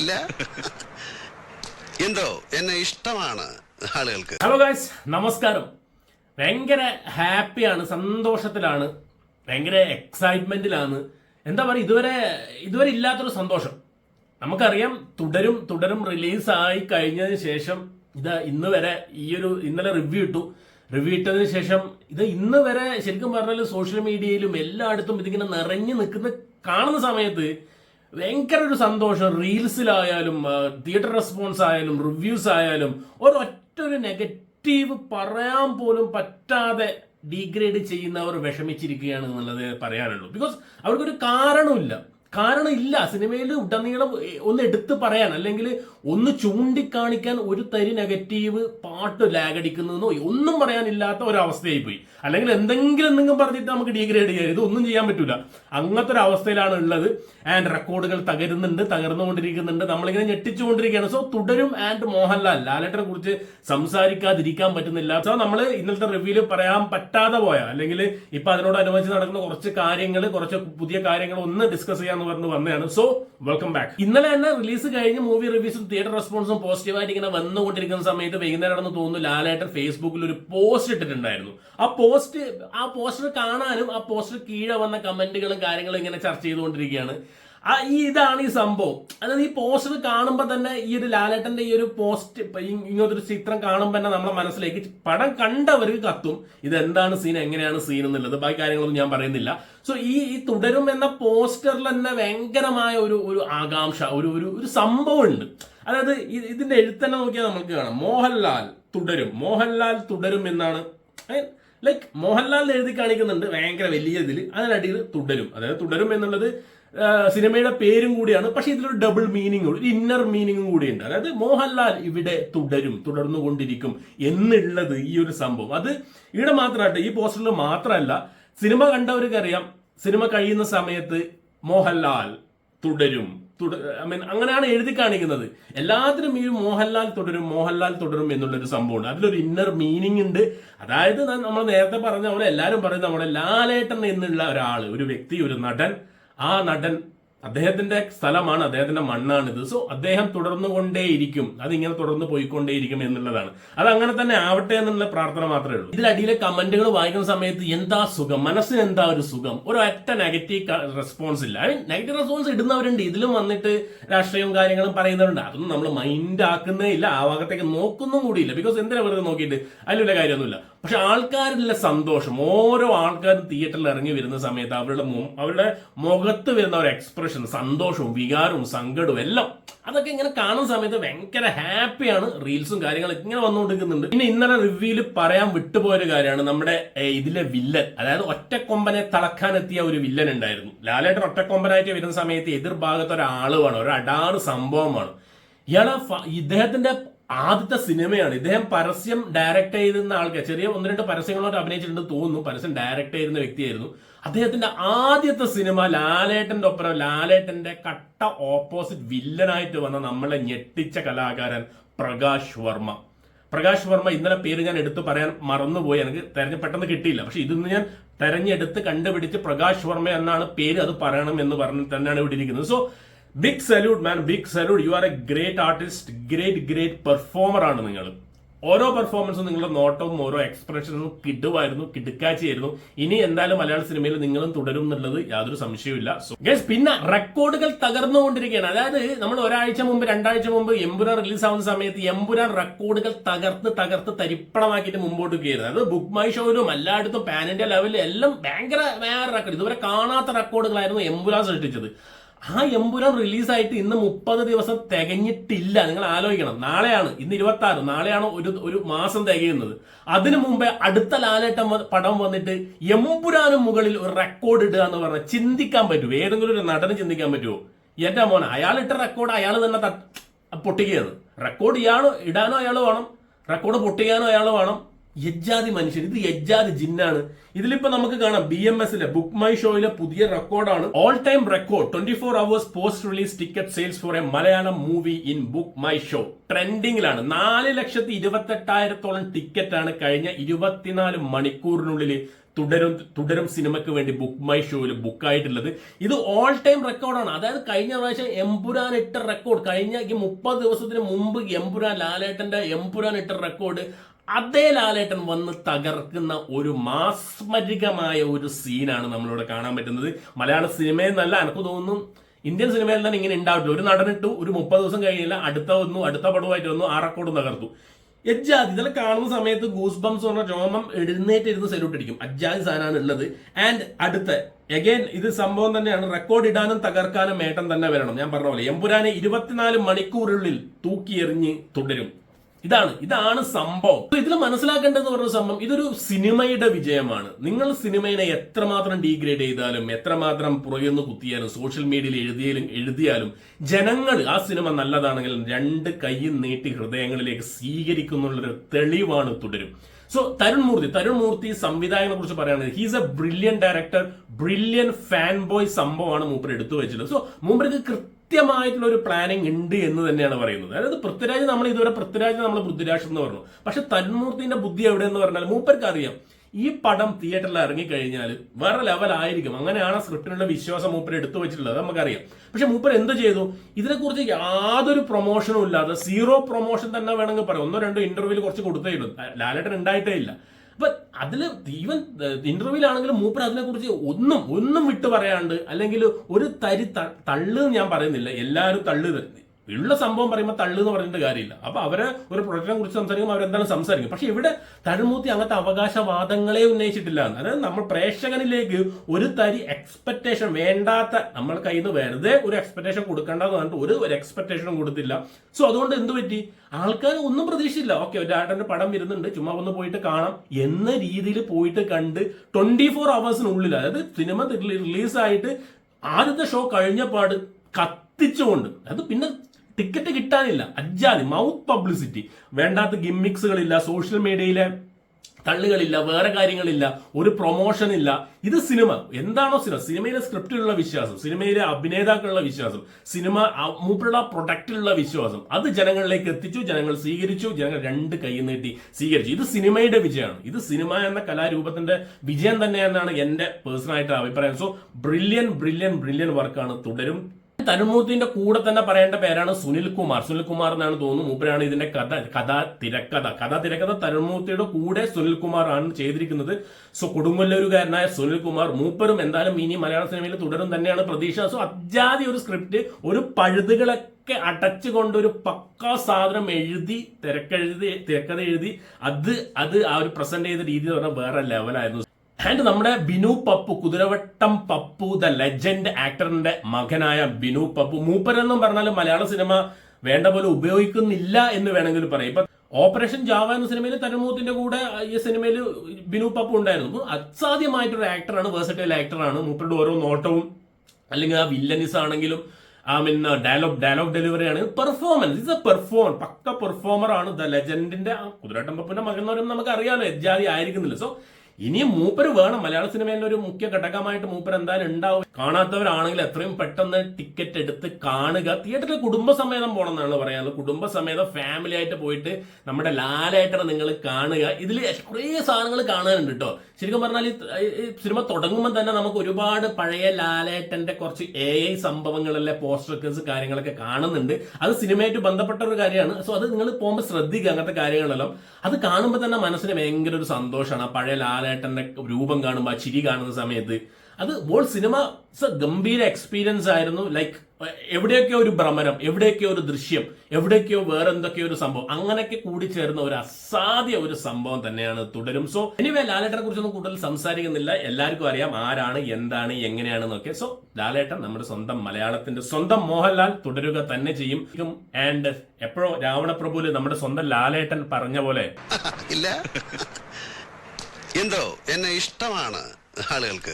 ഇല്ല. എന്തോ എന്നെ ഇഷ്ടമാണ് ആളുകൾക്ക്. ഹലോ ഗായ്സ് നമസ്കാരം. ഭയങ്കര ഹാപ്പിയാണ് സന്തോഷത്തിലാണ് ഭയങ്കര എക്സൈറ്റ്മെന്റിലാണ് എന്താ പറയുക ഇതുവരെ ഇതുവരെ ഇല്ലാത്തൊരു സന്തോഷം. നമുക്കറിയാം തുടരും തുടരും റിലീസ് ആയി കഴിഞ്ഞതിന് ശേഷം ഇത് ഇന്ന് വരെ ഈ ഒരു ഇന്നലെ റിവ്യൂ ഇട്ടു. റിവ്യൂ ഇട്ടതിന് ശേഷം ഇത് ഇന്ന് വരെ ശരിക്കും പറഞ്ഞാൽ സോഷ്യൽ മീഡിയയിലും എല്ലായിടത്തും ഇതിങ്ങനെ നിറഞ്ഞു നിൽക്കുന്ന കാണുന്ന സമയത്ത് ഭയങ്കര ഒരു സന്തോഷം. റീൽസിലായാലും തിയേറ്റർ റെസ്പോൺസ് ആയാലും റിവ്യൂസ് ആയാലും ഒരൊറ്റ ഒരു നെഗറ്റീവ് പറയാൻ പോലും പറ്റാതെ ഡീഗ്രേഡ് ചെയ്യുന്നവർ വിഷമിച്ചിരിക്കുകയാണ് എന്നുള്ളത് പറയാനുള്ളൂ. ബിക്കോസ് അവർക്കൊരു കാരണമില്ല കാരണം ഇല്ല സിനിമയിൽ ഉടനീളം ഒന്ന് എടുത്തു പറയാൻ അല്ലെങ്കിൽ ഒന്ന് ചൂണ്ടിക്കാണിക്കാൻ ഒരു തരി നെഗറ്റീവ് പാട്ട് ലാഗടിക്കുന്നതെന്നോ ഒന്നും പറയാനില്ലാത്ത ഒരവസ്ഥയായി പോയി അല്ലെങ്കിൽ എന്തെങ്കിലും എന്തെങ്കിലും പറഞ്ഞിട്ട് നമുക്ക് ഡീഗ്രേഡ് ചെയ്യാം. ഇതൊന്നും ചെയ്യാൻ പറ്റൂല. അങ്ങനത്തെ ഒരു അവസ്ഥയിലാണ് ഉള്ളത് ആൻഡ് റെക്കോർഡുകൾ തകരുന്നുണ്ട് തകർന്നുകൊണ്ടിരിക്കുന്നുണ്ട്. നമ്മളിങ്ങനെ ഞെട്ടിച്ചുകൊണ്ടിരിക്കുകയാണ്. So Thudarum and Mohanlal. ലാലേട്ടനെ കുറിച്ച് സംസാരിക്കാതിരിക്കാൻ പറ്റുന്നില്ല. സോ നമ്മൾ ഇന്നലത്തെ റിവ്യൂൽ പറയാൻ പറ്റാതെ പോയ. അല്ലെങ്കിൽ ഇപ്പൊ അതിനോടനുബന്ധിച്ച് നടക്കുന്ന കുറച്ച് കാര്യങ്ങൾ കുറച്ച് പുതിയ കാര്യങ്ങൾ ഒന്ന് ഡിസ്കസ് ചെയ്യാന്ന് പറഞ്ഞ് വന്നതാണ്. സോ വെൽക്കം ബാക്ക് ഇന്നലെ തന്നെ റിലീസ് കഴിഞ്ഞ് മൂവി റിവ്യൂസും തിയേറ്റർ റെസ്പോൺസും പോസിറ്റീവായിട്ട് ഇങ്ങനെ വന്നുകൊണ്ടിരിക്കുന്ന സമയത്ത് വൈകുന്നേരം ആണെന്ന് തോന്നുന്നു ലാലേട്ടൻ ഫേസ്ബുക്കിൽ ഒരു പോസ്റ്റ് ഇട്ടിട്ടുണ്ടായിരുന്നു. ആ പോസ്റ്റ് ആ പോസ്റ്റർ കാണാനും ആ പോസ്റ്റർ കീഴെ വന്ന കമന്റുകളും കാര്യങ്ങളും ഇങ്ങനെ ചർച്ച ചെയ്തുകൊണ്ടിരിക്കുകയാണ്. ആ ഈ ഇതാണ് ഈ സംഭവം. അതായത് ഈ പോസ്റ്റർ കാണുമ്പോൾ തന്നെ ഈ ഒരു ലാലേട്ടന്റെ ഈ ഒരു പോസ്റ്റ് ഇങ്ങനത്തെ ചിത്രം കാണുമ്പോൾ തന്നെ നമ്മുടെ മനസ്സിലേക്ക് പടം കണ്ടവർക്ക് കത്തും. ഇത് എന്താണ് സീൻ എങ്ങനെയാണ് സീൻ എന്നുള്ളത്. ബാക്കി കാര്യങ്ങളൊന്നും ഞാൻ പറയുന്നില്ല. സോ ഈ ഈ തുടരും എന്ന പോസ്റ്ററിൽ തന്നെ ഭയങ്കരമായ ഒരു ഒരു ആകാംക്ഷ ഒരു ഒരു ഒരു സംഭവം ഉണ്ട് അതായത് ഇതിന്റെ എഴുത്തന്നെ നോക്കിയാൽ നമുക്ക് കാണാം. മോഹൻലാൽ തുടരും. മോഹൻലാൽ തുടരും എന്നാണ്. ലൈക്ക് മോഹൻലാൽ എഴുതി കാണിക്കുന്നുണ്ട്. ഭയങ്കര വലിയ ഇതിൽ അതിനടിയിൽ തുടരും. അതായത് തുടരും എന്നുള്ളത് സിനിമയുടെ പേരും കൂടിയാണ് പക്ഷേ ഇതിലൊരു ഡബിൾ മീനിങ് ഒരു ഇന്നർ മീനിങ്ങും കൂടിയുണ്ട്. അതായത് മോഹൻലാൽ ഇവിടെ തുടരും തുടർന്നു കൊണ്ടിരിക്കും എന്നുള്ളത് ഈ ഒരു സംഭവം. അത് ഇവിടെ മാത്രമായിട്ട് ഈ പോസ്റ്ററിൽ മാത്രമല്ല സിനിമ കണ്ടവർക്ക് അറിയാം സിനിമ കഴിയുന്ന സമയത്ത് മോഹൻലാൽ തുടരും ഐ മീൻ അങ്ങനെയാണ് എഴുതി കാണിക്കുന്നത്. എല്ലാത്തിനും ഈ മോഹൻലാൽ തുടരും മോഹൻലാൽ തുടരും എന്നുള്ളൊരു സംഭവമുണ്ട്. അതിലൊരു ഇന്നർ മീനിങ് ഉണ്ട്. അതായത് നമ്മൾ നേരത്തെ പറഞ്ഞ പോലെ എല്ലാവരും പറയുന്ന നമ്മുടെ ലാലേട്ടൻ എന്നുള്ള ഒരാൾ ഒരു വ്യക്തി ഒരു നടൻ ആ നടൻ അദ്ദേഹത്തിന്റെ സ്ഥലമാണ് അദ്ദേഹത്തിന്റെ മണ്ണാണിത്. സോ അദ്ദേഹം തുടർന്നുകൊണ്ടേയിരിക്കും. അതിങ്ങനെ തുടർന്ന് പോയിക്കൊണ്ടേയിരിക്കും എന്നുള്ളതാണ്. അത് അങ്ങനെ തന്നെ ആവട്ടെ എന്നുള്ള പ്രാർത്ഥന മാത്രമേ ഉള്ളൂ. ഇതിലടിയിലെ കമന്റുകൾ വായിക്കുന്ന സമയത്ത് എന്താ സുഖം? മനസ്സിന് എന്താ ഒരു സുഖം? ഒരു ഒറ്റ നെഗറ്റീവ് റെസ്പോൺസ് ഇല്ല. നെഗറ്റീവ് റെസ്പോൺസ് ഇടുന്നവരുണ്ട്. ഇതിലും വന്നിട്ട് രാഷ്ട്രീയവും കാര്യങ്ങളും പറയുന്നവരുണ്ട്. അതൊന്നും നമ്മൾ മൈൻഡ് ആക്കുന്നേ ഇല്ല. ആ ഭാഗത്തേക്ക് നോക്കുന്നും കൂടിയില്ല. ബിക്കോസ് എന്തിനാ വെറുതെ നോക്കിയിട്ട്? അതിലുള്ള കാര്യമൊന്നുമില്ല. പക്ഷെ ആൾക്കാരിലുള്ള സന്തോഷം. ഓരോ ആൾക്കാരും തിയേറ്ററിൽ ഇറങ്ങി വരുന്ന സമയത്ത് അവരുടെ അവരുടെ മുഖത്ത് വരുന്ന ഒരു എക്സ്പ്രഷൻ സന്തോഷവും വികാരവും സങ്കടവും എല്ലാം. അതൊക്കെ ഇങ്ങനെ കാണുന്ന സമയത്ത് ഭയങ്കര ഹാപ്പിയാണ് റീൽസും കാര്യങ്ങളൊക്കെ ഇങ്ങനെ വന്നുകൊണ്ടിരിക്കുന്നുണ്ട്. പിന്നെ ഇന്നലെ റിവ്യൂൽ പറയാൻ വിട്ടുപോയൊരു കാര്യമാണ് നമ്മുടെ ഇതിലെ വില്ലൻ. അതായത് ഒറ്റക്കൊമ്പനെ തളക്കാനെത്തിയ ഒരു വില്ലൻ ഉണ്ടായിരുന്നു. ലാലേട്ടൻ ഒറ്റക്കൊമ്പനായിട്ട് വരുന്ന സമയത്ത് എതിർഭാഗത്ത് ഒരാളുമാണ് ഒരു അടാറ് സംഭവമാണ്. ഇയാളെ ഇദ്ദേഹത്തിന്റെ ആദ്യത്തെ സിനിമയാണ്. ഇദ്ദേഹം പരസ്യം ഡയറക്ട് ചെയ്തിരുന്ന ആൾക്ക്. ചെറിയ ഒന്ന് രണ്ട് പരസ്യങ്ങളോട്ട് അഭിനയിച്ചിട്ടുണ്ട് തോന്നുന്നു. പരസ്യം ഡയറക്ട് ചെയ്യുന്ന വ്യക്തിയായിരുന്നു. അദ്ദേഹത്തിന്റെ ആദ്യത്തെ സിനിമ ലാലേട്ടന്റെ ഒപ്പം ലാലേട്ടന്റെ കട്ട ഓപ്പോസിറ്റ് വില്ലനായിട്ട് വന്ന നമ്മളെ ഞെട്ടിച്ച കലാകാരൻ പ്രകാശ് വർമ്മ. പ്രകാശ് വർമ്മ ഇന്നലെ പേര് ഞാൻ എടുത്തു പറയാൻ മറന്നുപോയി. എനിക്ക് തെരഞ്ഞ് പെട്ടെന്ന് കിട്ടിയില്ല. പക്ഷെ ഇതിന്ന് ഞാൻ തെരഞ്ഞെടുത്ത് കണ്ടുപിടിച്ച് പ്രകാശ് വർമ്മ എന്നാണ് പേര് അത് പറയണം എന്ന് പറഞ്ഞ് തന്നെയാണ് ഇവിടെ ഇരിക്കുന്നത്. So big salute man big salute you are a great artist great great performer ആണ് നിങ്ങൾ. ഓരോ പെർഫോമൻസും നിങ്ങളുടെ നോട്ടവും ഓരോ എക്സ്പ്രഷനും കിടുവായിരുന്നു കിടുക്കാച്ചിയായിരുന്നു. ഇനി എന്തായാലും മലയാള സിനിമയിൽ നിങ്ങളും തുടരും എന്നുള്ളത് യാതൊരു സംശയവുമില്ല. സോ guys, പിന്നെ റെക്കോർഡുകൾ തകർന്നുകൊണ്ടിരിക്കുകയാണ്. അതായത് നമ്മൾ ഒരാഴ്ച മുമ്പ് രണ്ടാഴ്ച മുമ്പ് എംപുരാൻ റിലീസ് ആവുന്ന സമയത്ത് എംപുരാൻ റെക്കോർഡുകൾ തകർത്ത് തകർത്ത് തരിപ്പണമാക്കിയിട്ട് മുമ്പോട്ട് കയറുന്നത് അത് ബുക്ക് മൈ ഷോയിലും എല്ലായിടത്തും പാൻ ഇന്ത്യ ലെവലിൽ എല്ലാം ഭയങ്കര റെക്കോർഡ് ഇതുവരെ കാണാത്ത റെക്കോർഡുകളായിരുന്നു എംപുരാൻ സൃഷ്ടിച്ചത്. ആ എമ്പുരാൻ റിലീസായിട്ട് ഇന്ന് മുപ്പത് ദിവസം തികഞ്ഞിട്ടില്ല. നിങ്ങൾ ആലോചിക്കണം. നാളെയാണ് ഇന്ന് ഇരുപത്തി ആറ് നാളെയാണ് ഒരു ഒരു മാസം തികയുന്നത്. അതിനു മുമ്പേ അടുത്ത ലാലേട്ടം വ- പടം വന്നിട്ട് എമ്പുരാനും മുകളിൽ ഒരു റെക്കോർഡ് ഇടുക എന്ന് പറഞ്ഞാൽ ചിന്തിക്കാൻ പറ്റുമോ ഏതെങ്കിലും ഒരു നടന് ചിന്തിക്കാൻ പറ്റുമോ എന്റെ മോൻ അയാൾ ഇട്ട റെക്കോർഡ് അയാൾ തന്നെ പൊട്ടിക്കുകയാണ്. റെക്കോർഡ് ഇയാൾ ഇടാനോ അയാൾ വേണം. റെക്കോർഡ് പൊട്ടിക്കാനോ അയാൾ വേണം. യജ്ജാതി മനുഷ്യൻ. ഇത് യജ്ജാതി ജിന്നാണ്. ഇതിലിപ്പോ നമുക്ക് കാണാം ബി എം എസിലെ ബുക്ക് മൈ ഷോയിലെ പുതിയ റെക്കോർഡാണ്. All time record twenty four hours post release ticket sales for a Malayalam movie in book my show ട്രെൻഡിങ്ങിലാണ് നാല് ലക്ഷത്തി ഇരുപത്തെട്ടായിരത്തോളം ടിക്കറ്റ് ആണ് കഴിഞ്ഞ ഇരുപത്തിനാല് മണിക്കൂറിനുള്ളിൽ തുടരും തുടരും സിനിമയ്ക്ക് വേണ്ടി ബുക്ക് മൈ ഷോയിൽ ബുക്കായിട്ടുള്ളത് ഇത് ഓൾ ടൈം റെക്കോർഡാണ് അതായത് കഴിഞ്ഞ പ്രാവശ്യം എംപുരാൻ ഇട്ട റെക്കോർഡ് കഴിഞ്ഞ ഈ മുപ്പത് ദിവസത്തിന് മുമ്പ് എംപുരാൻ ലാലേട്ടന്റെ എംപുരാൻ ഇട്ട റെക്കോർഡ് അതേ ലാലേട്ടൻ വന്ന് തകർക്കുന്ന ഒരു മാസ്മരികമായ ഒരു സീനാണ് നമ്മളിവിടെ കാണാൻ പറ്റുന്നത്. മലയാള സിനിമയിൽ നല്ല എനിക്ക് തോന്നുന്നു. ഇന്ത്യൻ സിനിമയിൽ തന്നെ ഇങ്ങനെ ഉണ്ടാവില്ല. ഒരു നടനിട്ടു ഒരു മുപ്പത് ദിവസം കഴിഞ്ഞില്ല അടുത്ത വന്നു അടുത്ത പടവുമായിട്ട് വന്നു ആ റെക്കോർഡ് തകർത്തു. എജ്ജാതി ഇതെല്ലാം കാണുന്ന സമയത്ത് ഗൂസ് ബംസ് പറഞ്ഞ രോമം എഴുന്നേറ്റ് ഇരുന്ന് സല്യൂട്ട് അടിക്കും. അജ്ജാതി സാധനമാണ് ഉള്ളത്. ആൻഡ് അടുത്ത എഗെയിൻ ഇത് സംഭവം തന്നെയാണ്. റെക്കോർഡ് ഇടാനും തകർക്കാനും മേട്ടം തന്നെ വരണം. ഞാൻ പറഞ്ഞ പോലെ എമ്പുരാനെ ഇരുപത്തിനാല് മണിക്കൂറിനുള്ളിൽ തൂക്കിയെറിഞ്ഞ് തുടരും. ഇതാണ് ഇതാണ് സംഭവം. ഇതിൽ മനസ്സിലാക്കേണ്ടതെന്ന് പറഞ്ഞ സംഭവം ഇതൊരു സിനിമയുടെ വിജയമാണ്. നിങ്ങൾ സിനിമയെ എത്രമാത്രം ഡീഗ്രേഡ് ചെയ്താലും എത്രമാത്രം പുറകെന്ന് കുത്തിയാലും സോഷ്യൽ മീഡിയയിൽ എഴുതിയാലും എഴുതിയാലും ജനങ്ങൾ ആ സിനിമ നല്ലതാണെങ്കിൽ രണ്ട് കൈയും നീട്ടി ഹൃദയങ്ങളിലേക്ക് സ്വീകരിക്കുന്നുള്ളൊരു തെളിവാണ് തുടരും. സോ തരുൺ മൂർത്തി തരുൺ മൂർത്തി സംവിധായകനെ കുറിച്ച് പറയുകയാണെങ്കിൽ he's a brilliant director brilliant fan boy സംഭവമാണ് മൂപ്പർ എടുത്തു വെച്ചത്. സോ മൂപ്പർക്ക് കൃത്യമായിട്ടുള്ള ഒരു പ്ലാനിങ് ഉണ്ട് എന്ന് തന്നെയാണ് പറയുന്നത്. അതായത് പൃഥ്വിരാജ് നമ്മൾ ഇതുവരെ പൃഥ്വിരാജ് നമ്മൾ പൃഥ്വിരാജ് എന്ന് പറഞ്ഞു. പക്ഷെ തന്മൂർത്തിന്റെ ബുദ്ധി എവിടെ എന്ന് പറഞ്ഞാൽ മൂപ്പർക്ക് അറിയാം. ഈ പടം തിയേറ്ററിൽ ഇറങ്ങിക്കഴിഞ്ഞാൽ വേറെ ലെവൽ ആയിരിക്കും. അങ്ങനെയാണ് സ്ക്രിപ്റ്റിനുള്ള വിശ്വാസം മൂപ്പർ എടുത്തു വെച്ചിട്ടുള്ളത്. നമുക്കറിയാം. പക്ഷെ മൂപ്പർ എന്ത് ചെയ്തു? ഇതിനെക്കുറിച്ച് യാതൊരു പ്രൊമോഷനും ഇല്ലാതെ സീറോ പ്രൊമോഷൻ തന്നെ വേണമെങ്കിൽ പറയാം. ഒന്നോ രണ്ടോ ഇന്റർവ്യൂവിൽ കുറച്ച് കൊടുത്തേ ഉള്ളൂ ലാലേട്ടൻ ഉണ്ടായിട്ടേ ഇല്ല. അപ്പൊ അതിൽ ഈവൻ ഇന്റർവ്യൂലാണെങ്കിലും മൂപ്പർ അതിനെ കുറിച്ച് ഒന്നും ഒന്നും വിട്ടു പറയാണ്ട് അല്ലെങ്കിൽ ഒരു തരി തള്ളു ഞാൻ പറയുന്നില്ല. എല്ലാവരും തള്ളു തരുന്നത് ഉള്ള സംഭവം പറയുമ്പോൾ തള്ളു എന്ന് പറഞ്ഞിട്ട് കാര്യമില്ല. അപ്പൊ അവരെ ഒരു പ്രൊഡക്റ്റിനെ കുറിച്ച് സംസാരിക്കുമ്പോൾ അവരെന്താണ് സംസാരിക്കും? പക്ഷെ ഇവിടെ തഴുമൂത്തി അങ്ങനത്തെ അവകാശവാദങ്ങളെ ഉന്നയിച്ചിട്ടില്ല. അതായത് നമ്മൾ പ്രേക്ഷകനിലേക്ക് ഒരു തരി എക്സ്പെക്ടേഷൻ വേണ്ടാത്ത നമ്മൾ കയ്യിൽ നിന്ന് വെറുതെ ഒരു എക്സ്പെക്ടേഷൻ കൊടുക്കേണ്ടെന്ന് പറഞ്ഞിട്ട് ഒരു എക്സ്പെക്ടേഷനും കൊടുത്തില്ല. സോ അതുകൊണ്ട് എന്ത് പറ്റി? ആൾക്കാർ ഒന്നും പ്രതീക്ഷിച്ചില്ല. ഓക്കെ ഒരു ആട്ടന്റെ പടം വരുന്നുണ്ട്. ചുമ്മാ ഒന്ന് പോയിട്ട് കാണാം. എന്ന രീതിയിൽ പോയിട്ട് കണ്ട് ട്വന്റി ഫോർ അവേഴ്സിനുള്ളിൽ അതായത് സിനിമ റിലീസായിട്ട് ആദ്യത്തെ ഷോ കഴിഞ്ഞ പാട് കത്തിച്ചുകൊണ്ട് അത് പിന്നെ ടിക്കറ്റ് കിട്ടാനില്ല. അജ്ജാതി മൗത്ത് പബ്ലിസിറ്റി വേണ്ടാത്ത ഗിമ്മിക്സുകളില്ല സോഷ്യൽ മീഡിയയിലെ തള്ളുകളില്ല വേറെ കാര്യങ്ങളില്ല ഒരു പ്രൊമോഷൻ ഇല്ല. ഇത് സിനിമ എന്താണോ സിനിമ സിനിമയിലെ സ്ക്രിപ്റ്റിലുള്ള വിശ്വാസം സിനിമയിലെ അഭിനേതാക്കളുള്ള വിശ്വാസം സിനിമ മൂപ്പിലുള്ള പ്രൊഡക്റ്റിലുള്ള വിശ്വാസം. അത് ജനങ്ങളിലേക്ക് എത്തിച്ചു ജനങ്ങൾ സ്വീകരിച്ചു ജനങ്ങൾ രണ്ട് കൈ നീട്ടി സ്വീകരിച്ചു. ഇത് സിനിമയുടെ വിജയമാണ്. ഇത് സിനിമ എന്ന കലാരൂപത്തിന്റെ വിജയം തന്നെയെന്നാണ് പേഴ്സണൽ ആയിട്ട് അഭിപ്രായം. സോ ബ്രില്യൻ ബ്രില്യൻ ബ്രില്യൻ വർക്കാണ് തുടരും. തനുമൂർത്തിന്റെ കൂടെ തന്നെ പറയേണ്ട പേരാണ് സുനിൽ കുമാർ. സുനിൽ കുമാർ എന്നാണ് തോന്നുന്നു മൂപ്പരാണ് ഇതിന്റെ കഥ കഥ തിരക്കഥ. കഥ തിരക്കഥ തനുമൂർത്തിയുടെ കൂടെ സുനിൽ കുമാർ ആണ് ചെയ്തിരിക്കുന്നത്. സോ കൊടുങ്ങല്ലൂരുകാരനായ സുനിൽ കുമാർ മൂപ്പരും എന്തായാലും ഇനി മലയാള സിനിമയിൽ തുടരും തന്നെയാണ് പ്രതീക്ഷ. സോ അജാതി ഒരു സ്ക്രിപ്റ്റ് ഒരു പഴുതുകളൊക്കെ അടച്ചുകൊണ്ട് ഒരു പക്കാ സാധനം എഴുതി തിരക്കെഴുതി തിരക്കഥ എഴുതി അത് അത് ആ ഒരു പ്രസന്റ് ചെയ്ത രീതി എന്ന് പറഞ്ഞാൽ വേറെ ലെവലായിരുന്നു ആൻഡ് നമ്മുടെ ബിനു പപ്പു കുതിരവട്ടം പപ്പു ദ ലെജൻഡ് ആക്ടറിന്റെ മകനായ ബിനു പപ്പു. മൂപ്പരെന്നും പറഞ്ഞാൽ മലയാള സിനിമ വേണ്ട പോലെ ഉപയോഗിക്കുന്നില്ല എന്ന് വേണമെങ്കിൽ പറയാം. ഇപ്പൊ ഓപ്പറേഷൻ ജാവ എന്ന സിനിമയിൽ തരുമൂത്തിന്റെ കൂടെ ഈ സിനിമയിൽ ബിനു പപ്പു ഉണ്ടായിരുന്നു. അസാധ്യമായിട്ടൊരു ആക്ടറാണ് വേഴ്സറ്റൈൽ ആക്ടറാണ് മൂപ്പരുടെ ഓരോ നോട്ടവും അല്ലെങ്കിൽ ആ വില്ലനിസ് ആണെങ്കിലും ആ മീൻ ഡയലോഗ് ഡയലോഗ് ഡെലിവറി ആണ്. Performance is a perform pucca performer ആണ്. ദ ലെജൻഡിന്റെ കുതിരട്ടം പപ്പുന്റെ മകൻ എന്ന് പറയുമ്പോൾ നമുക്ക് അറിയാലോ എജാതി ആയിരിക്കുന്നില്ല. സോ ഇനിയും മൂപ്പര് വേണം. മലയാള സിനിമയിലെ ഒരു മുഖ്യ ഘടകമായിട്ട് മൂപ്പർ എന്തായാലും ഉണ്ടാവും. കാണാത്തവരാണെങ്കിൽ എത്രയും പെട്ടെന്ന് ടിക്കറ്റ് എടുത്ത് കാണുക. തിയേറ്ററിൽ കുടുംബസമേതം പോകണം എന്നാണ് പറയാനുള്ളത്. കുടുംബസമേതം ഫാമിലി ആയിട്ട് പോയിട്ട് നമ്മുടെ ലാലായിട്ടാണ് നിങ്ങൾ കാണുക. ഇതിൽ കുറേ സാധനങ്ങൾ കാണാനുണ്ട് കേട്ടോ ശരിക്കും പറഞ്ഞാൽ ഈ സിനിമ തുടങ്ങുമ്പോൾ തന്നെ നമുക്ക് ഒരുപാട് പഴയ ലാലേട്ടന്റെ കുറച്ച് എ ഐ സംഭവങ്ങളിലെ പോസ്റ്റർസ് കാര്യങ്ങളൊക്കെ കാണുന്നുണ്ട്. അത് സിനിമയായിട്ട് ബന്ധപ്പെട്ട ഒരു കാര്യമാണ്. സോ അത് നിങ്ങൾ പോകുമ്പോൾ ശ്രദ്ധിക്കുക അങ്ങനത്തെ കാര്യങ്ങളെല്ലാം. അത് കാണുമ്പോൾ തന്നെ മനസ്സിന് ഭയങ്കര ഒരു സന്തോഷമാണ്. ആ പഴയ ലാലേട്ടന്റെ രൂപം കാണുമ്പോൾ ആ ചിരി കാണുന്ന സമയത്ത് അത് വോൾ സിനിമ ഗംഭീര എക്സ്പീരിയൻസ് ആയിരുന്നു. ലൈക്ക് എവിടെയൊക്കെയോ ഒരു ഭ്രമരം എവിടെയൊക്കെയോ ഒരു ദൃശ്യം എവിടെയൊക്കെയോ വേറെ എന്തൊക്കെയോ ഒരു സംഭവം അങ്ങനെയൊക്കെ കൂടി ചേർന്ന ഒരു അസാധ്യ ഒരു സംഭവം തന്നെയാണ് തുടരും. സോ എനിവേ ലാലേട്ടനെ കുറിച്ചൊന്നും കൂടുതൽ സംസാരിക്കുന്നില്ല. എല്ലാവർക്കും അറിയാം ആരാണ് എന്താണ് എങ്ങനെയാണെന്നൊക്കെ. സോ ലാലേട്ടൻ നമ്മുടെ സ്വന്തം മലയാളത്തിന്റെ സ്വന്തം മോഹൻലാൽ തുടരുക തന്നെ ചെയ്യും. ആൻഡ് എപ്പോഴോ രാവണപ്രഭുവിൽ നമ്മുടെ സ്വന്തം ലാലേട്ടൻ പറഞ്ഞ പോലെ ഇല്ല. എന്തോ എന്നെ ഇഷ്ടമാണ് ആളുകൾക്ക്.